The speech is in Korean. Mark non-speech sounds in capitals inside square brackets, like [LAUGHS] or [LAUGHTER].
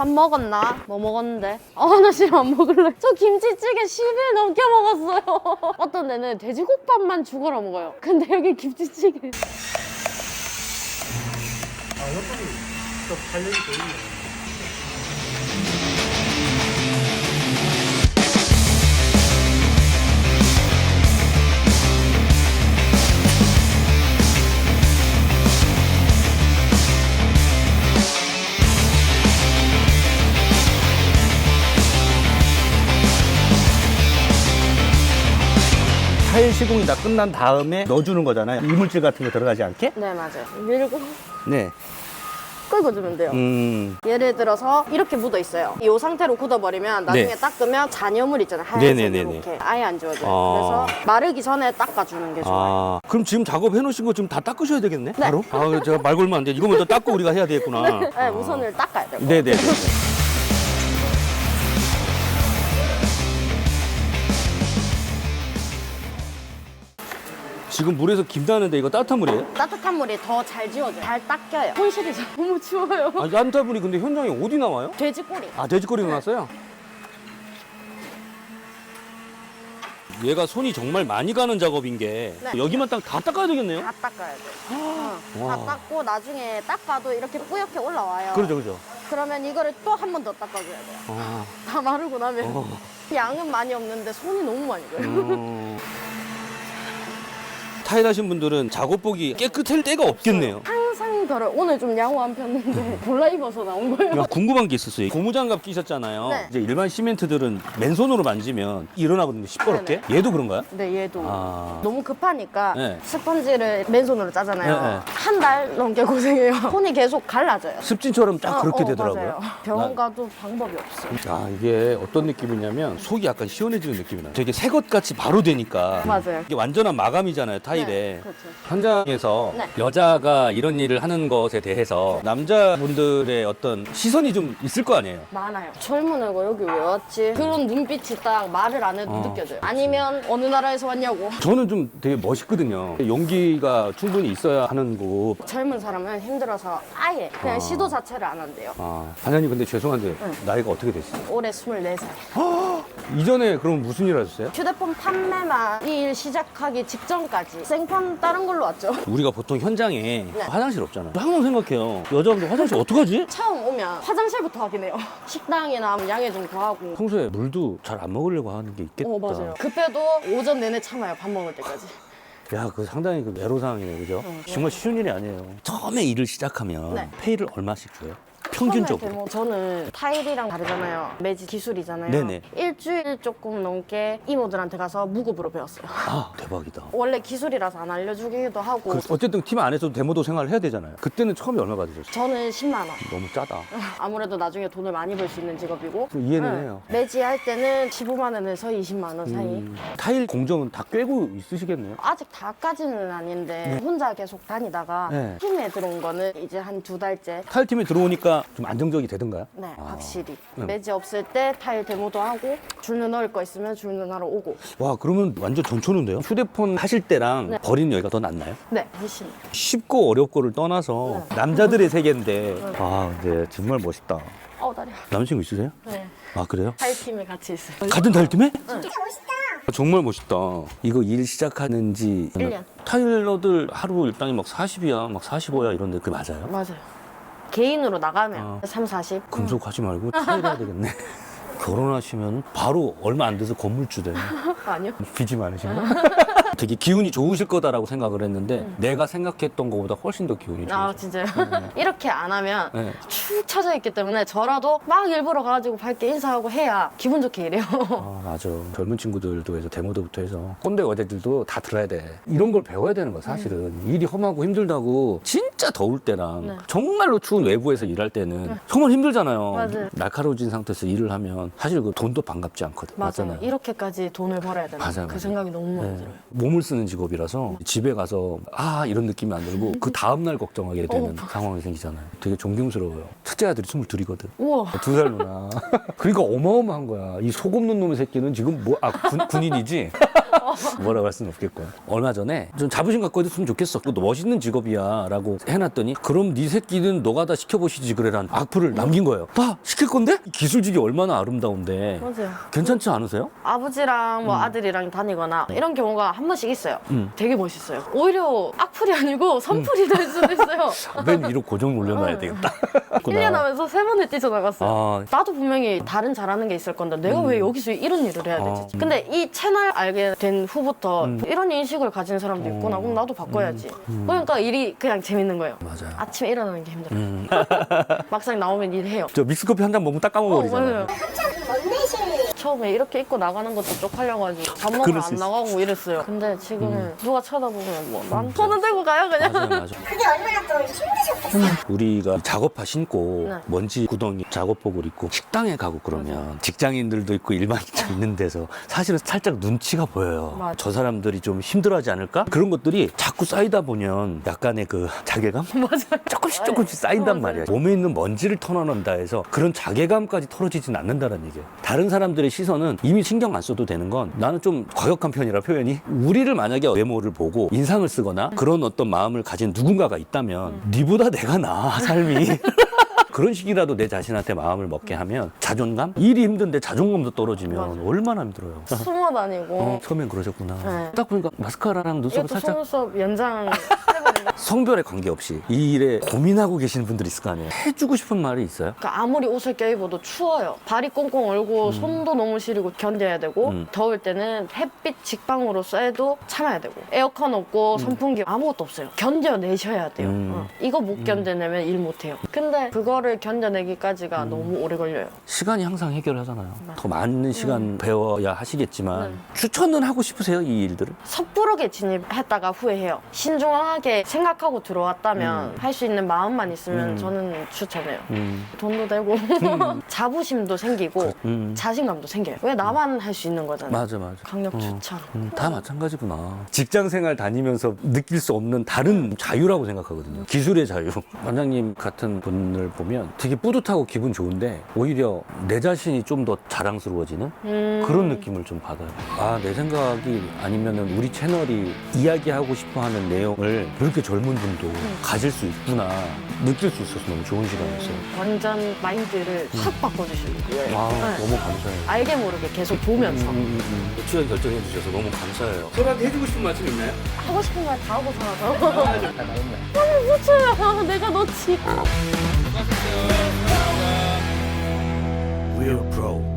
밥 먹었나? 뭐 먹었는데? 아, 나 지금 안 먹을래. 저 김치찌개 10일 넘게 먹었어요. [LAUGHS] 어떤 데는 돼지국밥만 죽어라 먹어요. 근데 여기 김치찌개. 아, 옆으로 좀 탄력이 더 있네. 타일 시공이 다 끝난 다음에 넣어주는 거잖아요. 이물질 같은 거 들어가지 않게? 네, 맞아요. 밀고 네. 끌고 주면 돼요. 음. 예를 들어서 이렇게 묻어 있어요. 이 상태로 굳어버리면 나중에 네. 닦으면 잔여물 있잖아요. 하얀색 네네네네. 이렇게 아예 안 지워져요. 아. 그래서 마르기 전에 닦아주는 게 좋아요. 아, 그럼 지금 작업해 놓으신 거 지금 다 닦으셔야 되겠네? 네. 바로? 아, 제가 말 걸면 안 돼. 이거 먼저 닦고 우리가 해야 되겠구나. [LAUGHS] 네, 우선을 닦아야 돼요. 네네 지금 물에서 김 나는데 이거 따뜻한 물이에요? 따뜻한 물이 더 잘 지워져요. 잘 닦여요. 손실이 [LAUGHS] 너무 추워요. 아, 따뜻한 물이 근데 현장에 어디 나와요? 돼지 꼬리. 아, 돼지꼬리 나왔어요? 얘가 손이 정말 많이 가는 작업인 게 네. 여기만 딱 다 닦아야 되겠네요? 다 닦아야 돼요. 어, 와. 다 닦고 나중에 닦아도 이렇게 뿌옇게 올라와요. 그러죠, 그러죠. 그러면 이거를 또 한 번 더 닦아줘야 돼요. 아, 다 마르고 나면 어. 양은 많이 없는데 손이 너무 많이 가요. 음. 타일 하신 분들은 작업복이 깨끗할 때가 없겠네요. 덜어요. 오늘 좀 양호한 편인데 골라 입어서 나온 거예요. 야, 궁금한 게 있었어요. 고무장갑 끼셨잖아요. 네. 이제 일반 시멘트들은 맨손으로 만지면 일어나거든요. 시뻘겋게. 얘도 그런가요? 근데 얘도 아. 너무 급하니까 네. 스펀지를 맨손으로 짜잖아요. 네, 네. 한 달 넘게 고생해요. [LAUGHS] 손이 계속 갈라져요. 습진처럼 딱 어, 그렇게 어, 되더라고요. 맞아요. 병원 가도 방법이 없어요. 아, 이게 어떤 느낌이냐면 속이 약간 시원해지는 느낌이 나요. 되게 새것 같이 바로 되니까. 맞아요. 이게 완전한 마감이잖아요, 타일에. 네, 그렇죠. 현장에서 네. 여자가 이런 일을 하는 것에 대해서 남자분들의 어떤 시선이 좀 있을 거 아니에요? 많아요. 젊은 애가 여기 왜 왔지? 그런 눈빛이 딱 말을 안 해도 어, 느껴져요. 아니면 어느 나라에서 왔냐고. 저는 좀 되게 멋있거든요. 용기가 충분히 있어야 하는 거고. 젊은 사람은 힘들어서 아예 그냥 아. 시도 자체를 안 한대요. 아, 반장님 근데 죄송한데 네. 나이가 어떻게 되시죠? 올해 24살. 이전에 그럼 무슨 일 하셨어요? 휴대폰 판매만 이 일 시작하기 직전까지 생판 다른 걸로 왔죠. [LAUGHS] 우리가 보통 현장에 네. 화장실 없잖아요. 항상 생각해요. 여자분들 화장실 어떡하지? 처음 오면 화장실부터 하긴 해요. [LAUGHS] 식당이나 양해 좀 구하고. 평소에 물도 잘 안 먹으려고 하는 게 있겠다. 어, 맞아요. 급해도 오전 내내 참아요. 밥 먹을 때까지. [LAUGHS] 야, 그 상당히 그 애로사항이네요, 그죠? 정말 쉬운 일이 아니에요. 처음에 일을 시작하면 네. 페이를 얼마씩 줘요? 평균적으로. 데모 저는 타일이랑 다르잖아요. 매직 기술이잖아요. 네네. 일주일 조금 넘게 이모들한테 가서 무급으로 배웠어요. 아, 대박이다. 원래 기술이라서 안 알려주기도 하고. 그 어쨌든 팀 안에서도 데모도 생활을 해야 되잖아요. 그때는 처음에 얼마 받으셨어요? 저는 10만 원. 너무 짜다. [LAUGHS] 아무래도 나중에 돈을 많이 벌 수 있는 직업이고. 좀 이해는 네. 해요. 매지 할 때는 15만 원에서 20만 원 사이. 음, 타일 공정은 다 꿰고 있으시겠네요. 아직 다까지는 아닌데 혼자 계속 다니다가 네. 팀에 들어온 거는 이제 한 두 달째. 타일 팀에 들어오니까 좀 안정적이 되던가요? 네, 아. 확실히. 음. 매지 없을 때 타일 데모도 하고 줄눈 넣을 거 있으면 줄눈 하러 오고. 와, 그러면 완전 전초는데요? 휴대폰 하실 때랑 네. 버리는 여기가 더 낫나요? 네, 훨씬. 쉽고 어렵고를 떠나서 네. 남자들의 세계인데 아, 네, 정말 멋있다. 어, 다리야. 남자친구 있으세요? 네. 아, 그래요? 타일 팀에 같이 있어요. 같은 타일 팀에? 진짜 멋있다. 정말 멋있다. 이거 일 시작하는 지 일 년. 타일러들 하루 일당이 막 40이야, 막 45야 이런데 그게 맞아요? 맞아요. 개인으로 나가면 어. 3, 40. 금속 하지 말고 타일 해야 되겠네. [LAUGHS] 결혼하시면 바로 얼마 안 돼서 건물주 돼요. [LAUGHS] 아니요. 빚이 많으신가? [LAUGHS] 되게 기운이 좋으실 거다라고 생각을 했는데 내가 생각했던 것보다 훨씬 더 기운이 좋으세요. 아, 진짜요? [LAUGHS] 이렇게 안 하면 네. 축 처져 있기 때문에 저라도 막 일부러 가가지고 밝게 인사하고 해야 기분 좋게 일해요. 아 맞아 젊은 친구들도 해서 데모도부터 해서 꼰대 어제들도 다 들어야 돼 이런 걸 배워야 되는 거야 사실은 일이 험하고 힘들다고 진짜 더울 때랑 네. 정말로 추운 외부에서 일할 때는 정말 힘들잖아요 맞아요. 날카로워진 상태에서 일을 하면 사실 그 돈도 반갑지 않거든 맞아요. 맞잖아요 이렇게까지 돈을 벌어야 되나? 맞아요, 그 맞아요. 생각이 너무 많이 네. 들어요. 몸을 쓰는 직업이라서 집에 가서 아 이런 느낌이 안 들고 그 다음 날 걱정하게 되는 어. 상황이 생기잖아요 되게 존경스러워요 첫째 아들이 22이거든 우와. 두 살 누나. [LAUGHS] 그러니까 어마어마한 거야. 이 속 없는 놈의 새끼는 지금 뭐, 아, 군, 군인이지? [LAUGHS] 뭐라고 할 수는 없겠고 얼마 전에 좀 자부심 갖고 있으면 좋겠어 너 멋있는 직업이야 라고 해놨더니 그럼 네 새끼는 너가 다 시켜보시지 그래란 악플을 남긴 거예요 나 시킬 건데? 기술직이 얼마나 아름다운데 맞아요. 괜찮지 않으세요? 아버지랑 뭐 아들이랑 다니거나 이런 경우가 한 번씩 있어요. 음. 되게 멋있어요. 오히려 악플이 아니고 선풀이 될 수도 있어요. [LAUGHS] 맨 위로 고정 올려놔야 되겠다 [LAUGHS] 1년 하면서 세 번을 뛰쳐나갔어요. 아, 나도 분명히 다른 잘하는 게 있을 건데 내가 왜 여기서 이런 일을 해야 되지? 아, 음. 근데 이 채널 알게 된 후부터 이런 인식을 가진 사람도 있구나. 그럼 나도 바꿔야지. 그러니까 일이 그냥 재밌는 거예요. 맞아요 아침에 일어나는 게 힘들어요. 음. [LAUGHS] 막상 나오면 일해요. 저 믹스커피 한 잔 먹으면 딱 어, 까먹어버리잖아요 맞아요. 처음에 이렇게 입고 나가는 것도 쪽팔려가지고 밥 먹으러 그럴 수안 있어. 나가고 이랬어요. 근데 지금은 누가 쳐다보면 뭐난 손은 들고 가요 그냥. 맞아요 맞아요 [LAUGHS] 그게 얼마나 또 힘드셨겠어요. 우리가 작업화 신고 네. 먼지 구덩이 작업복을 입고 식당에 가고 그러면 직장인들도 있고 일반인도 있는 데서 사실은 살짝 눈치가 보여요. 맞아. 저 사람들이 좀 힘들어하지 않을까? 그런 것들이 자꾸 쌓이다 보면 약간의 그 자괴감? [LAUGHS] 맞아요. 조금씩 조금씩 쌓인단 말이야. 몸에 있는 먼지를 털어낸다 해서 그런 자괴감까지 털어지진 않는다는 얘기예요. 다른 사람들의 시선은 이미 신경 안 써도 되는 건 나는 좀 과격한 편이라 표현이 우리를 만약에 외모를 보고 인상을 쓰거나 그런 어떤 마음을 가진 누군가가 있다면 니보다 내가 나아 삶이 [LAUGHS] 그런 식이라도 내 자신한테 마음을 먹게 하면 자존감? 일이 힘든데 자존감도 떨어지면. 얼마나 힘들어요. 숨어 다니고. 어, 처음엔 그러셨구나. 네. 딱 보니까 마스카라랑 눈썹을 이것도 살짝 속눈썹 연장 [LAUGHS] 성별에 관계없이 이 일에 고민하고 계시는 분들이 있을 거 아니에요. 해주고 싶은 말이 있어요? 그러니까 아무리 옷을 껴입어도 추워요. 발이 꽁꽁 얼고 손도 너무 시리고 견뎌야 되고 음. 더울 때는 햇빛 직방으로 쐬도 참아야 되고 에어컨 없고 선풍기 아무것도 없어요. 견뎌내셔야 돼요. 음. 어. 이거 못 견뎌내면 일 못해요. 근데 그거를 견뎌내기까지가 음. 너무 오래 걸려요. 시간이 항상 해결하잖아요. 더 많은 시간 배워야 하시겠지만 네. 추천은 하고 싶으세요 이 일들을? 섣부르게 진입했다가 후회해요. 신중하게 생각하고 들어왔다면 할 수 있는 마음만 있으면 음. 저는 추천해요. 음, 돈도 되고 [LAUGHS] 자부심도 생기고 음. 자신감도 생겨요. 왜 나만 할 수 있는 거잖아요. 맞아 맞아. 강력 어. 추천. 음, 다 마찬가지구나. 직장 생활 다니면서 느낄 수 없는 다른 자유라고 생각하거든요. 기술의 자유. [LAUGHS] 원장님 같은 분을 보면 되게 뿌듯하고 기분 좋은데 오히려 내 자신이 좀 더 자랑스러워지는 음. 그런 느낌을 좀 받아요. 아, 내 생각이 아니면은 우리 채널이 이야기하고 싶어 하는 내용을 이렇게 젊은 분도 네. 가질 수 있구나 느낄 수 있어서 너무 좋은 시간이었어요. 음, 완전 마인드를 음. 확 바꿔주시는 거예요. 예. 아 네. 너무 감사해요. 알게 모르게 계속 보면서 음, 출연 결정해 주셔서 너무 감사해요. 저한테 해주고 싶은 말씀 있나요? 하고 싶은 말 다 하고 살아서 아, 네. 아, 나는 부채야 내가 넣지. We're pro.